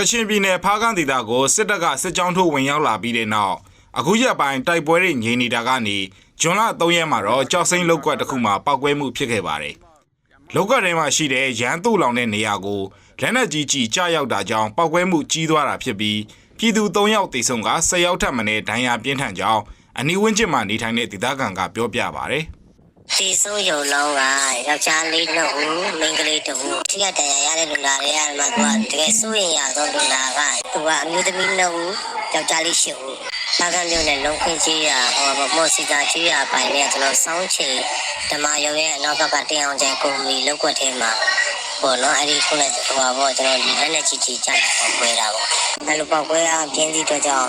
ကချင်ပြည်နယ်ဖားကန့်ဒေသကိုစစ်တပ်ကစစ်ကြောင်းထိုးဝင်ရောက်လာပြီးတဲ့နောက်အခုရက်ပိုင်းတိုက်ပွဲတွေငြိမ်နေတာကနေဂျွန်လ3ရက်မှာတော့ကြောက်စိမ့်လောက်ကွက်တစ်ခုမှာပောက်ကွဲမှုဖြစ်ခဲ့ပါတယ်။လောက်ကွက်ထဲမှာရှိတဲ့ရန်သူ့လောင်တဲ့နေရာကိုလက်နက်ကြီးကြီးကြားရောက်တာကြောင့်ပောက်ကွဲမှုကြီးသွားတာဖြစ်ပြီးပြည်သူ3ယောက်တေဆုံးက10ယောက်ထပ်မံတဲ့ဒဏ်ရာပြင်းထန်ကြောင်းအနီးဝန်းကျင်မှာနေထိုင်တဲ့ဒေသခံကပြောပြပါတယ်။ ဒီဆုံးယုံလောင်းကယောက်ျားလေးနှစ်ဦးမိန်းကလေးတစ်ဦးထိရတန်ရရတဲ့လူနာတွေကမှသူကတကယ်စိုးရင်ရဆုံးလူနာကသူကအမျိုးသမီးနှစ်ဦးယောက်ျားလေးရှစ်ဦးဘာကမျိုးနဲ့လုံးခင်းကြီးရဟောမော်စီတာကြီးရပိုင်နဲ့ကျွန်တော်စောင်းချေဓမ္မရုံရဲ့အနောက်ကကတင်အောင်ကျန်ကုမ္ပဏီလောက်ွက်ထဲမှာ ပေါ့နော်အဲ့ဒီခုနကဟိုပါပေါ့ကျွန်တော်ဒီလက်နဲ့ချီချီကြိုက်ပေါ့ခွဲတာပေါ့အဲ့လိုပေါ့ခွဲအောင်ပြင်းစီတော့ကြောင့်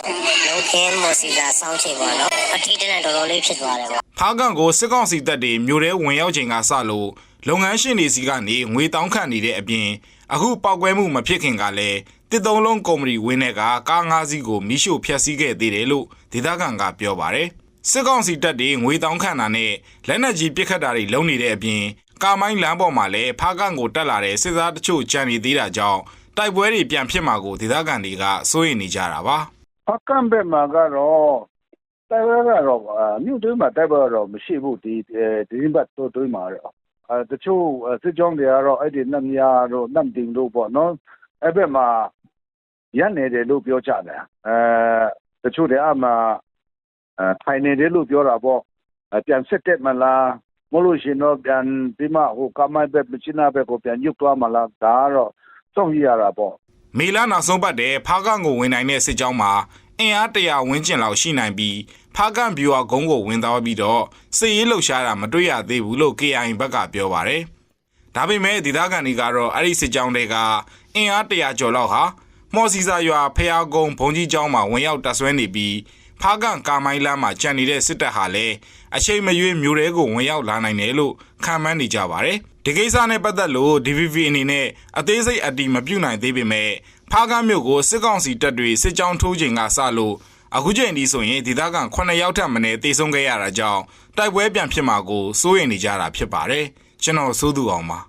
လုံးခင်းမော်စီတာစောင်းချေပေါ့နော်အထီးတန်းတော်တော်လေးဖြစ်သွားတယ်ပေါ့ဖားကန်ကိုစစ်ကောင်စီတပ်တွေမြို့ထဲဝင်ရောက်ချိန်ကစလို့လုပ်ငန်းရှင်တွေစီကနေငွေတောင်းခံနေတဲ့အပြင်အခုပောက်ကွဲမှုမဖြစ်ခင်ကလည်းတစ်သုံးလုံးကုမ္ပဏီဝင်းတဲ့ကကားငါးစီးကိုမိရှို့ဖျက်ဆီးခဲ့သေးတယ်လို့ဒေသခံကပြောပါတယ်စစ်ကောင်စီတပ်တွေငွေတောင်းခံတာနဲ့လက်နက်ကြီးပစ်ခတ်တာတွေလုပ်နေတဲ့အပြင် ကာမိုင်းလမ်းပေါ်မှာလည်းဖားကန်ကိုတက်လာတဲ့စစ်သားတချို့ကြံနေသေးတာကြောင့်တိုက်ပွဲတွေပြန်ဖြစ်မှာကိုဒေသခံတွေကစိုးရိမ်နေကြတာပါဖကံဘက်မှာကတော့တိုက်ပွဲကတော့အာမြို့တွင်းမှာတိုက်ပွဲကတော့မရှိဘူးဒီအဲဒီဘက်တော့တွင်းမှာတော့အဲတချို့အဲစစ်ကြောင်းတွေကတော့အဲ့ဒီနတ်မြားတို့နတ်တင်တို့ပေါ့နော်အဲ့ဘက်မှာရက်နေတယ်လို့ပြောကြတယ်အဲတချို့တွေအမှအဲထိုင်နေတယ်လို့ပြောတာပေါ့အဲပြန်စစ်တက်မလား မလို့ရှိရင်တော့ပြန်ဒီမှာဟိုကမိုင်းဘက်မချနာဘက်ကိုပြန်ညွတ်သွားမလားဒါကတော့စောင့်ကြည့်ရတာပေါ့မေလနောက်ဆုံးပတ်တဲ့ဖားကန့်ကိုဝင်နိုင်တဲ့စစ်ကြောင်းမှာအင်အားတရာဝန်းကျင်လောက်ရှိနိုင်ပြီးဖားကန့်ဗျူဟာကုန်းကိုဝင်သွားပြီးတော့စစ်ရေးလှုပ်ရှားတာမတွေ့ရသေးဘူးလို့ KIA ဘက်ကပြောပါတယ်။ဒါပေမဲ့ဒေသခံတွေကတော့အဲ့ဒီစစ်ကြောင်းတွေကအင်အားတရာကျော်လောက်ဟာမော်စီစာရွာဖျားကုန်းဘုံကြီးကျောင်းမှာဝင်ရောက်တပ်ဆွဲနေပြီး ဖားကန့်ကာမိုင်းလမ်းမှာကြံနေတဲ့စစ်တပ်ဟာလည်းအချိန်မရွေးမျိုးတွေကိုဝင်ရောက်လာနိုင်တယ်လို့ခန့်မှန်းနေကြပါတယ်။ဒီကိစ္စနဲ့ပတ်သက်လို့ DVV အနေနဲ့အသေးစိတ်အတိမပြုတ်နိုင်သေးပေမဲ့ဖားကန့်မြို့ကိုစစ်ကောင်စီတပ်တွေစစ်ကြောင်းထိုးချိန်ကစလို့အခုချိန်ဒီဆိုရင်ဒေသခံ9ယောက်ထပ်မံတေဆုံးခဲ့ရတာကြောင့်တိုက်ပွဲပြန်ဖြစ်မှာကိုစိုးရိမ်နေကြတာဖြစ်ပါတယ်။ကျွန်တော်စိုးသူအောင်ပါ